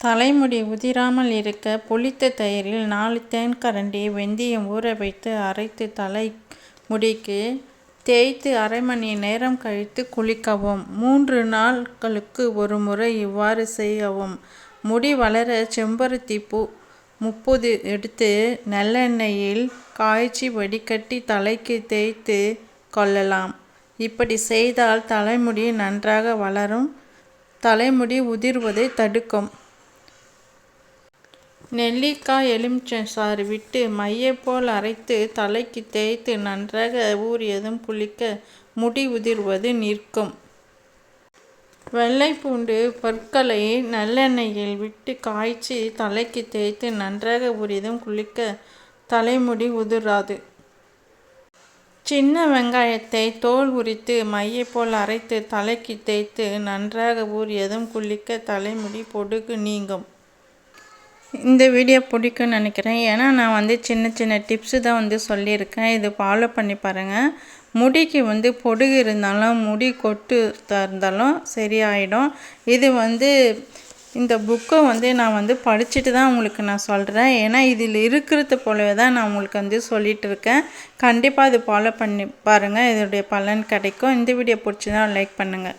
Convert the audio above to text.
தலைமுடி உதிராமல் இருக்க புளித்த தயிரில் நாலு தேன்கரண்டி வெந்தயம் ஊற வைத்து அரைத்து தலை முடிக்கு தேய்த்து அரை மணி நேரம் கழித்து குளிக்கவும். மூன்று நாட்களுக்கு ஒரு முறை இவ்வாறு செய்யவும். முடி வளர செம்பருத்தி பூ முப்பது எடுத்து நல்லெண்ணெயில் காய்ச்சி வடிகட்டி தலைக்கு தேய்த்து கொள்ளலாம். இப்படி செய்தால் தலைமுடி நன்றாக வளரும் தலைமுடி உதிர்வதை தடுக்கும். நெல்லிக்காய் எலுமிச்சை சாறு விட்டு மையைப்போல் போல் அரைத்து தலைக்கு தேய்த்து நன்றாக ஊறியதும் குளிக்க முடி உதிர்வது நிற்கும். வெள்ளைப்பூண்டு பற்களை நல்லெண்ணெயில் விட்டு காய்ச்சி தலைக்கு தேய்த்து நன்றாக ஊறியதும் குளிக்க தலைமுடி உதிராது. சின்ன வெங்காயத்தை தோல் உரித்து மையை போல் அரைத்து தலைக்கு தேய்த்து நன்றாக ஊறியதும் குளிக்க தலைமுடி பொடுகு நீங்கும். இந்த வீடியோ பிடிக்கும்னு நினைக்கிறேன். ஏன்னா நான் வந்து சின்ன சின்ன டிப்ஸு தான் வந்து சொல்லியிருக்கேன். இது ஃபாலோ பண்ணி பாருங்கள் முடிக்கு வந்து பொடுகு இருந்தாலும் முடி கொட்டு இருந்தாலும் சரியாயிடும். இது வந்து இந்த புக்கை வந்து நான் வந்து படிச்சுட்டு தான் உங்களுக்கு நான் சொல்கிறேன் ஏன்னா இதில் இருக்கிறது போலவே தான் நான் உங்களுக்கு வந்து சொல்லிகிட்டு இருக்கேன் கண்டிப்பாக இது ஃபாலோ பண்ணி பாருங்கள் இதோடைய பலன் கிடைக்கும். இந்த வீடியோ பிடிச்சிருந்தா லைக் பண்ணுங்கள்